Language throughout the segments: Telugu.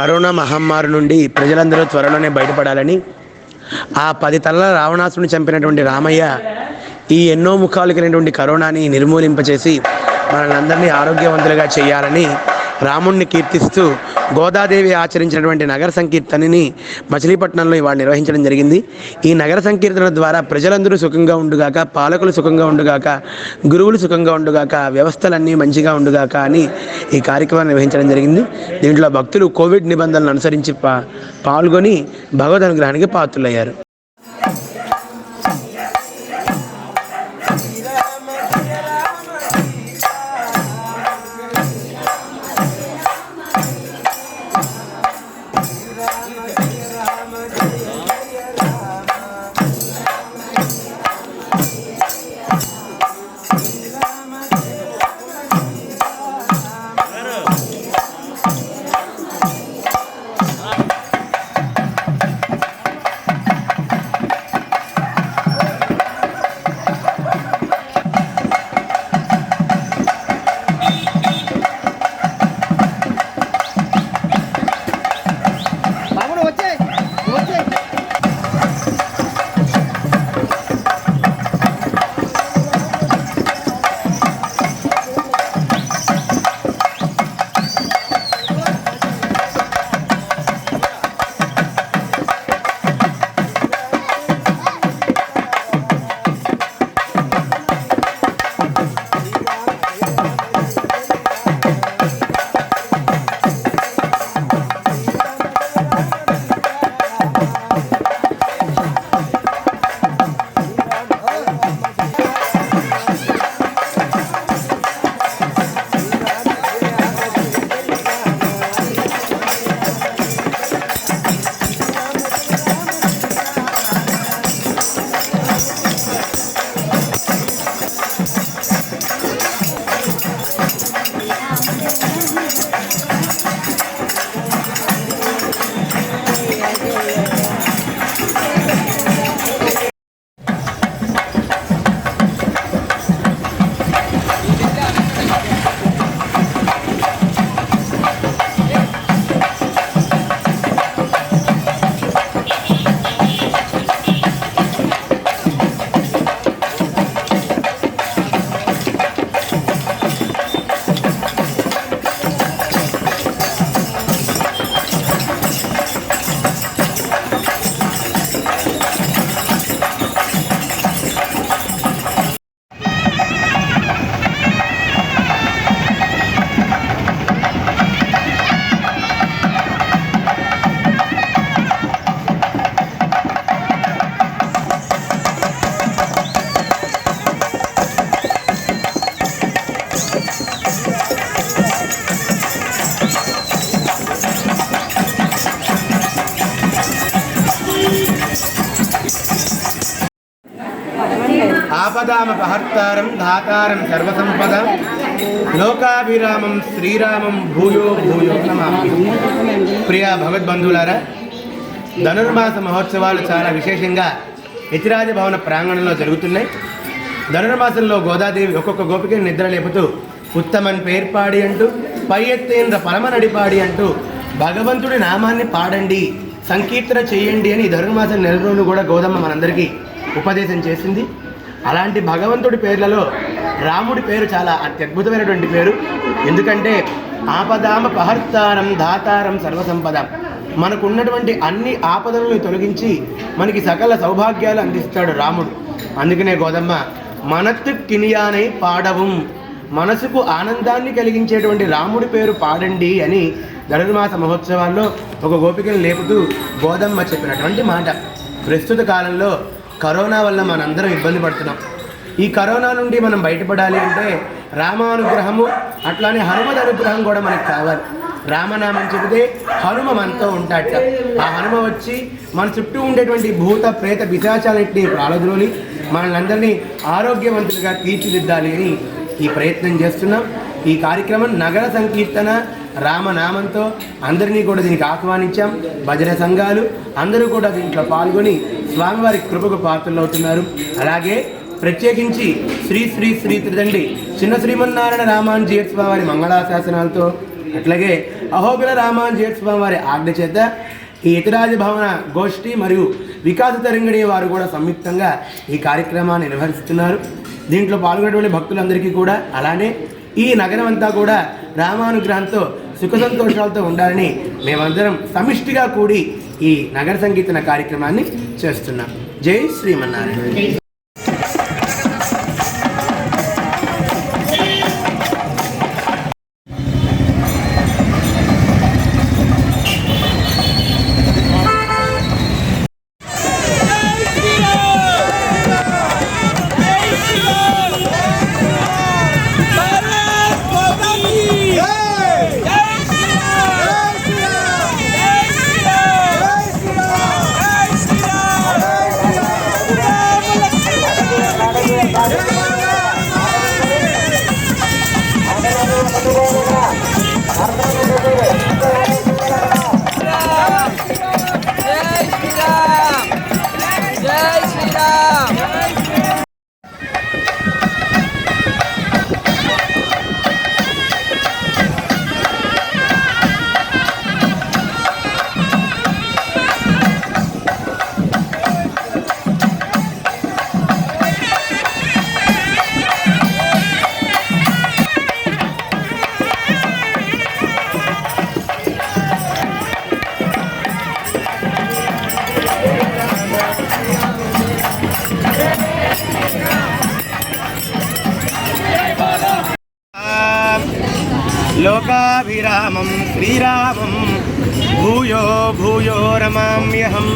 కరోనా మహమ్మారి నుండి ప్రజలందరూ త్వరలోనే బయటపడాలని ఆ పది తలల రావణాసుని చంపినటువంటి రామయ్య ఈ ఎన్నో ముఖాలు కలిగినటువంటి కరోనాని నిర్మూలింపచేసి మనల్ని అందరినీ ఆరోగ్యవంతులుగా చేయాలని రాముణ్ణి కీర్తిస్తూ గోదాదేవి ఆచరించినటువంటి నగర సంకీర్తనని మచిలీపట్నంలో ఇవాళ నిర్వహించడం జరిగింది. ఈ నగర సంకీర్తన ద్వారా ప్రజలందరూ సుఖంగా ఉండుగాక పాలకులు సుఖంగా ఉండుగాక గురువులు సుఖంగా ఉండుగాక వ్యవస్థలన్నీ మంచిగా ఉండుగాక అని ఈ కార్యక్రమాన్ని నిర్వహించడం జరిగింది. దీంట్లో భక్తులు కోవిడ్ నిబంధనలను అనుసరించి పాల్గొని భగవద్ అనుగ్రహానికి పాత్రులయ్యారు. ఆపదామపహర్తారం ధాతారం సర్వసంపద లోకాభిరామం శ్రీరామం భూయో భూయో నమామి ప్రియ భగవద్బంధువులారా ధనుర్మాస మహోత్సవాలు చాలా విశేషంగా యతిరాజ భవన ప్రాంగణంలో జరుగుతున్నాయి. ధనుర్మాసంలో గోదాదేవి ఒక్కొక్క గోపికని నిద్ర లేపుతూ ఉత్తమన్ పేర్పాడి అంటూ పై ఎత్తేంద్ర పరమ నడిపాడి అంటూ భగవంతుడి నామాన్ని పాడండి సంకీర్తన చేయండి అని ధనుర్మాసం నెల రోజులు కూడా గోదమ్మ మనందరికీ ఉపదేశం చేసింది. అలాంటి భగవంతుడి పేర్లలో రాముడి పేరు చాలా అత్యద్భుతమైనటువంటి పేరు. ఎందుకంటే ఆపదామ పహర్తారం దాతారం సర్వసంపద. మనకున్నటువంటి అన్ని ఆపదలను తొలగించి మనకి సకల సౌభాగ్యాలు అందిస్తాడు రాముడు. అందుకనే గోదమ్మ మనత్తు కినియానై పాడవం. మనసుకు ఆనందాన్ని కలిగించేటువంటి రాముడి పేరు పాడండి అని ధనుర్మాస మహోత్సవాల్లో ఒక గోపికను లేపుతూ గోదమ్మ చెప్పినటువంటి మాట. ప్రస్తుత కాలంలో కరోనా వల్ల మనందరం ఇబ్బంది పడుతున్నాం. ఈ కరోనా నుండి మనం బయటపడాలి అంటే రామానుగ్రహము అట్లానే హనుమద్ అనుగ్రహం కూడా మనకు కావాలి. రామనామం చెబితే హనుమ మనతో ఉంటాడట. ఆ హనుమ వచ్చి మన చుట్టూ ఉండేటువంటి భూత ప్రేత పిశాచాలన్నింటినీ ప్రాళద్రోలి మనల్ని అందరినీ ఆరోగ్యవంతులుగా తీర్చిదిద్దాలి అని ఈ ప్రయత్నం చేస్తున్నాం. ఈ కార్యక్రమం నగర సంకీర్తన రామనామంతో అందరినీ కూడా దీనికి ఆహ్వానించాం. భజన సంఘాలు అందరూ కూడా దీంట్లో పాల్గొని స్వామివారి కృపకు పాత్రలు అవుతున్నారు అలాగే ప్రత్యేకించి శ్రీ శ్రీ శ్రీ త్రిదండి చిన్న శ్రీమన్నారాయణ రామాన్ స్వామివారి వారి మంగళాశాసనాలతో అట్లాగే అహోబిల రామాంజేట్ స్వామివారి ఆజ్ఞ చేత ఈ ఇతరాజ భవన గోష్ఠి మరియు వికాస తరంగిణి వారు కూడా సంయుక్తంగా ఈ కార్యక్రమాన్ని నిర్వహిస్తున్నారు. దీంట్లో పాల్గొనేటువంటి భక్తులందరికీ కూడా అలానే ఈ నగరం అంతా కూడా రామానుగ్రహంతో సుఖ సంతోషాలతో ఉండాలని మేమందరం సమిష్టిగా కూడి ఈ నగర సంగీతన కార్యక్రమాన్ని చేస్తున్నాం. జై శ్రీమన్నారాయణ. లోకాభిరామం శ్రీరామం భూయో భూయో రమామ్యహం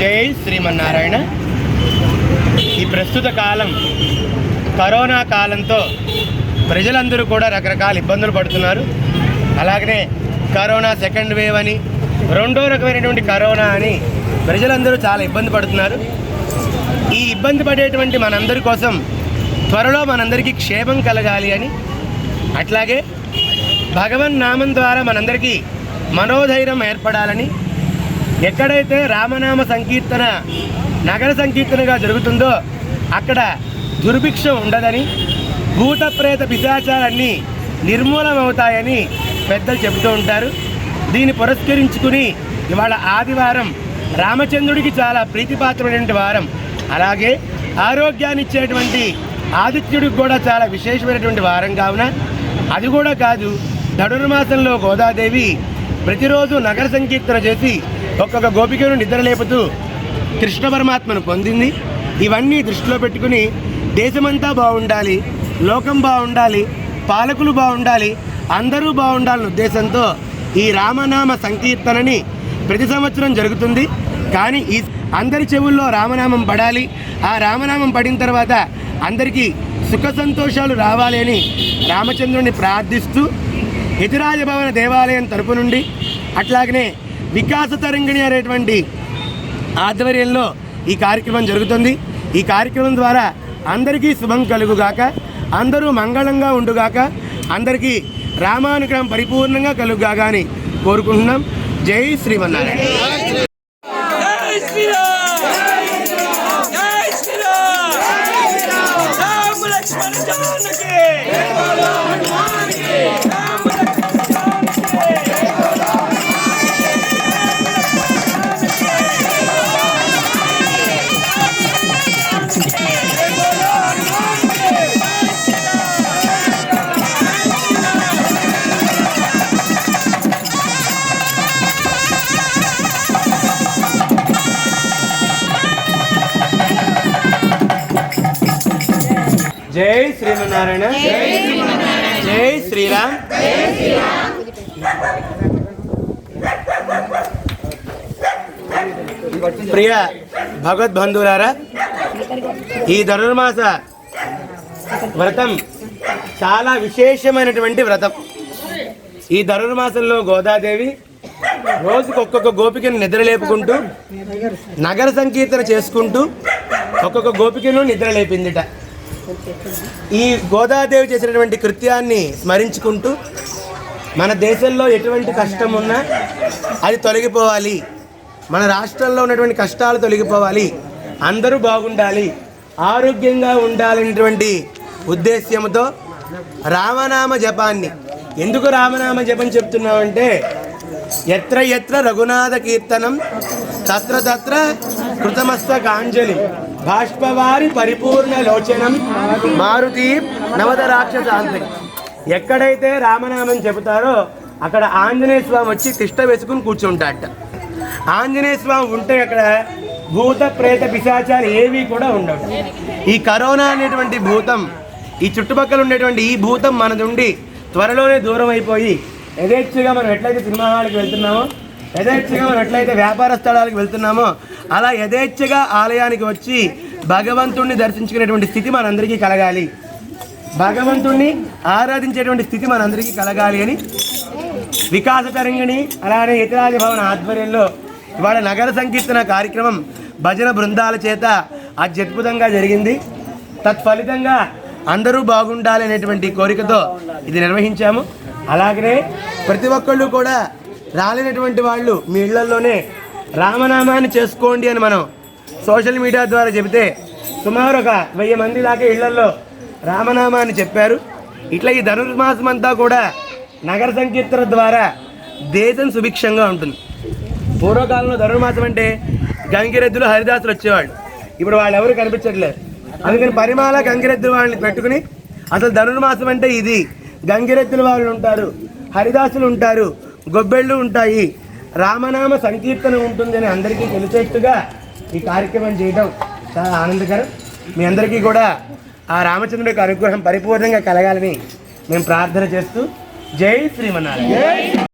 జై శ్రీమన్నారాయణ ఈ ప్రస్తుత కాలం కరోనా కాలంతో ప్రజలందరూ కూడా రకరకాల ఇబ్బందులు పడుతున్నారు. అలాగనే కరోనా సెకండ్ వేవ్ అని రెండో రకమైనటువంటి కరోనా అని ప్రజలందరూ చాలా ఇబ్బంది పడుతున్నారు. ఈ ఇబ్బంది పడేటువంటి మనందరి కోసం త్వరలో మనందరికీ క్షేమం కలగాలి అని అట్లాగే భగవన్ నామం ద్వారా మనందరికీ మనోధైర్యం ఏర్పడాలని ఎక్కడైతే రామనామ సంకీర్తన నగర సంకీర్తనగా జరుగుతుందో అక్కడ దుర్భిక్షం ఉండదని భూతప్రేత పిశాచాలన్నీ నిర్మూలమవుతాయని పెద్దలు చెబుతూ ఉంటారు. దీన్ని పురస్కరించుకుని ఇవాళ ఆదివారం రామచంద్రుడికి చాలా ప్రీతిపాత్రమైనటువంటి వారం. అలాగే ఆరోగ్యాన్ని ఇచ్చేటువంటి ఆదిత్యుడికి కూడా చాలా విశేషమైనటువంటి వారం కావున అది కూడా కాదు. ధనుర్మాసంలో గోదాదేవి ప్రతిరోజు నగర సంకీర్తన చేసి ఒక్కొక్క గోపికను నిద్రలేపుతూ కృష్ణ పరమాత్మను పొందింది. ఇవన్నీ దృష్టిలో పెట్టుకుని దేశమంతా బాగుండాలి లోకం బాగుండాలి పాలకులు బాగుండాలి అందరూ బాగుండాలనే ఉద్దేశంతో ఈ రామనామ సంకీర్తనని ప్రతి సంవత్సరం జరుగుతుంది. కానీ ఈ అందరి చెవుల్లో రామనామం పడాలి. ఆ రామనామం పడిన తర్వాత అందరికీ సుఖ సంతోషాలు రావాలి అని రామచంద్రుని ప్రార్థిస్తూ యతిరాజ భవన దేవాలయం తరపు నుండి అట్లాగనే వికాస తరంగిణి అనేటువంటి ఆధ్వర్యంలో ఈ కార్యక్రమం జరుగుతుంది. ఈ కార్యక్రమం ద్వారా అందరికీ శుభం కలుగుగాక అందరూ మంగళంగా ఉండుగాక అందరికీ రామానుగ్రహం పరిపూర్ణంగా కలుగుగాక అని కోరుకుంటున్నాం. జై శ్రీమన్నారాయణ. జై శ్రీమన్నారాయణ. జై శ్రీరామ్. ప్రియ భగవద్బంధువులారా ఈ ధనుర్మాస వ్రతం చాలా విశేషమైనటువంటి వ్రతం. ఈ ధనుర్మాసంలో గోదాదేవి రోజుకు ఒక్కొక్క గోపికను నిద్రలేపుకుంటూ నగర సంకీర్తన చేసుకుంటూ ఒక్కొక్క గోపికను నిద్రలేపిందిట. ఈ గోదాదేవి చేసినటువంటి కృత్యాన్ని స్మరించుకుంటూ మన దేశంలో ఎటువంటి కష్టం ఉన్నా అది తొలగిపోవాలి. మన రాష్ట్రంలో ఉన్నటువంటి కష్టాలు తొలగిపోవాలి. అందరూ బాగుండాలి. ఆరోగ్యంగా ఉండాలనేటువంటి ఉద్దేశ్యంతో రామనామ జపాన్ని. ఎందుకు రామనామ జపం చెప్తున్నామంటే ఎత్ర ఎత్ర రఘునాథ కీర్తనం తత్ర తత్ర కృతమస్త కాంజలి బాష్పవారి పరిపూర్ణ లోచనం. మారుతి నవద రాక్షసాంతి ఎక్కడైతే రామనామం చెబుతారో అక్కడ ఆంజనేయ స్వామి వచ్చి తిష్ట వేసుకుని కూర్చుంటాడట. ఆంజనేయ స్వామి ఉంటే అక్కడ భూత ప్రేత పిశాచాలు ఏవి కూడా ఉండవు. ఈ కరోనా అనేటువంటి భూతం ఈ చుట్టుపక్కల ఉండేటువంటి ఈ భూతం మనది ఉండి త్వరలోనే దూరం అయిపోయి యథేచ్ఛగా మనం ఎట్లయితే సినిమా హాల్కి వెళ్తున్నామో యథేచ్ఛగా మనం ఎట్లయితే వ్యాపార స్థలాలకు వెళ్తున్నామో అలా యథేచ్ఛగా ఆలయానికి వచ్చి భగవంతుణ్ణి దర్శించుకునేటువంటి స్థితి మనందరికీ కలగాలి. భగవంతుణ్ణి ఆరాధించేటువంటి స్థితి మనందరికీ కలగాలి అని వికాస తరంగిణి అలానే ఇతరాజ భవన ఆధ్వర్యంలో ఇవాళ నగర సంకీర్తన కార్యక్రమం భజన బృందాల చేత అత్యద్భుతంగా జరిగింది. తత్ఫలితంగా అందరూ బాగుండాలి అనేటువంటి కోరికతో ఇది నిర్వహించాము. అలాగనే ప్రతి ఒక్కళ్ళు కూడా రాలేనటువంటి వాళ్ళు మీ ఇళ్ళలోనే రామనామాన్ని చేసుకోండి అని మనం సోషల్ మీడియా ద్వారా చెబితే సుమారు ఒక వెయ్యి మంది దాకా ఇళ్ళలో రామనామాన్ని చెప్పారు. ఇట్లా ఈ ధనుర్మాసం అంతా కూడా నగర సంకీర్తన ద్వారా దేశం సుభిక్షంగా ఉంటుంది. పూర్వకాలంలో ధనుర్మాసం అంటే గంగిరెద్దులు హరిదాసులు వచ్చేవాళ్ళు. ఇప్పుడు వాళ్ళు ఎవరు కనిపించట్లేదు. అందుకని పరిమాల గంగిరెద్దుల వాళ్ళని పెట్టుకుని అసలు ధనుర్మాసం అంటే ఇది. గంగిరెద్దుల వాళ్ళు ఉంటారు హరిదాసులు ఉంటారు గొబ్బెళ్ళు ఉంటాయి. రామనామ సంకీర్తన ఉంటుందని అందరికీ తెలిసేట్టుగా ఈ కార్యక్రమం చేయడం చాలా ఆనందకరం. మీ అందరికీ కూడా ఆ రామచంద్రుడి యొక్క అనుగ్రహం పరిపూర్ణంగా కలగాలని మేము ప్రార్థన చేస్తూ జై శ్రీమన్నారాయణ.